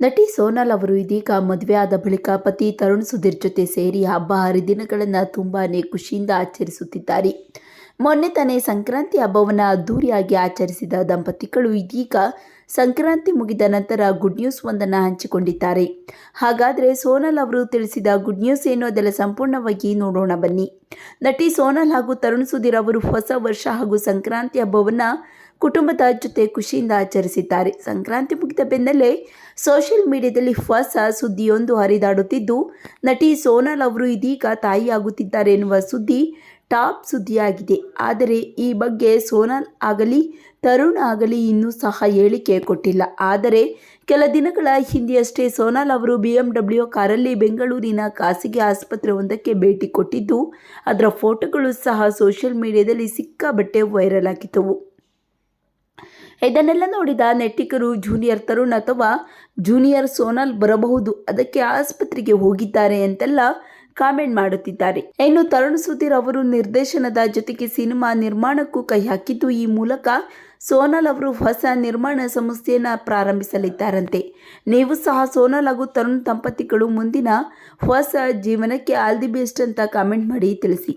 ನಟಿ ಸೋನಾಲ್ ಅವರು ಇದೀಗ ಮದುವೆಯಾದ ಬಳಿಕ ಪತಿ ತರುಣ್ ಸುಧೀರ್ ಜೊತೆ ಸೇರಿ ಹಬ್ಬ ಹರಿದಿನಗಳನ್ನು ತುಂಬಾ ಖುಷಿಯಿಂದ ಆಚರಿಸುತ್ತಿದ್ದಾರೆ. ಮೊನ್ನೆ ತಾನೇ ಸಂಕ್ರಾಂತಿ ಹಬ್ಬವನ್ನು ಅದ್ದೂರಿಯಾಗಿ ಆಚರಿಸಿದ ದಂಪತಿಗಳು ಇದೀಗ ಸಂಕ್ರಾಂತಿ ಮುಗಿದ ನಂತರ ಗುಡ್ ನ್ಯೂಸ್ ಒಂದನ್ನು ಹಂಚಿಕೊಂಡಿದ್ದಾರೆ. ಹಾಗಾದರೆ ಸೋನಲ್ ಅವರು ತಿಳಿಸಿದ ಗುಡ್ ನ್ಯೂಸ್ ಏನು ಅದೆಲ್ಲ ಸಂಪೂರ್ಣವಾಗಿ ನೋಡೋಣ ಬನ್ನಿ. ನಟಿ ಸೋನಲ್ ಹಾಗೂ ತರುಣ್ ಸುಧೀರ್ ಅವರು ಹೊಸ ವರ್ಷ ಹಾಗೂ ಸಂಕ್ರಾಂತಿ ಹಬ್ಬವನ್ನು ಕುಟುಂಬದ ಜೊತೆ ಖುಷಿಯಿಂದ ಆಚರಿಸಿದ್ದಾರೆ. ಸಂಕ್ರಾಂತಿ ಮುಗಿದ ಬೆನ್ನಲ್ಲೇ ಸೋಷಿಯಲ್ ಮೀಡಿಯಾದಲ್ಲಿ ಹೊಸ ಸುದ್ದಿಯೊಂದು ಹರಿದಾಡುತ್ತಿದ್ದು, ನಟಿ ಸೋನಲ್ ಅವರು ಇದೀಗ ತಾಯಿಯಾಗುತ್ತಿದ್ದಾರೆ ಎನ್ನುವ ಸುದ್ದಿ ಟಾಪ್ ಸುದ್ದಿಯಾಗಿದೆ. ಆದರೆ ಈ ಬಗ್ಗೆ ಸೋನಲ್ ಆಗಲಿ ತರುಣ್ ಆಗಲಿ ಇನ್ನೂ ಸಹ ಹೇಳಿಕೆ ಕೊಟ್ಟಿಲ್ಲ. ಆದರೆ ಕೆಲ ದಿನಗಳ ಹಿಂದೆಯಷ್ಟೇ ಸೋನಾಲ್ ಅವರು ಬಿ ಎಂ ಡಬ್ಲ್ಯೂ ಕಾರಲ್ಲಿ ಬೆಂಗಳೂರಿನ ಖಾಸಗಿ ಆಸ್ಪತ್ರೆಯೊಂದಕ್ಕೆ ಭೇಟಿ ಕೊಟ್ಟಿದ್ದು, ಅದರ ಫೋಟೋಗಳು ಸಹ ಸೋಷಿಯಲ್ ಮೀಡಿಯಾದಲ್ಲಿ ಸಿಕ್ಕಾಬಟ್ಟೆ ವೈರಲ್ ಆಗಿದ್ದವು ಇದನ್ನೆಲ್ಲ ನೋಡಿದ ನೆಟ್ಟಿಗರು ಜೂನಿಯರ್ ತರುಣ್ ಅಥವಾ ಜೂನಿಯರ್ ಸೋನಾಲ್ ಬರಬಹುದು, ಅದಕ್ಕೆ ಆಸ್ಪತ್ರೆಗೆ ಹೋಗಿದ್ದಾರೆ ಅಂತೆಲ್ಲ ಕಾಮೆಂಟ್ ಮಾಡುತ್ತಿದ್ದಾರೆ. ಇನ್ನು ತರುಣ್ ಸುಧೀರ್ ಅವರು ನಿರ್ದೇಶನದ ಜೊತೆಗೆ ಸಿನಿಮಾ ನಿರ್ಮಾಣಕ್ಕೂ ಕೈ ಹಾಕಿದ್ದು ಈ ಮೂಲಕ ಸೋನಲ್ ಅವರು ಹೊಸ ನಿರ್ಮಾಣ ಸಂಸ್ಥೆಯನ್ನು ಪ್ರಾರಂಭಿಸಲಿದ್ದಾರಂತೆ. ನೀವು ಸಹ ಸೋನಲ್ ಹಾಗೂ ತರುಣ್ ದಂಪತಿಗಳು ಮುಂದಿನ ಹೊಸ ಜೀವನಕ್ಕೆ ಆಲ್ ದಿ ಬೆಸ್ಟ್ ಅಂತ ಕಾಮೆಂಟ್ ಮಾಡಿ ತಿಳಿಸಿ.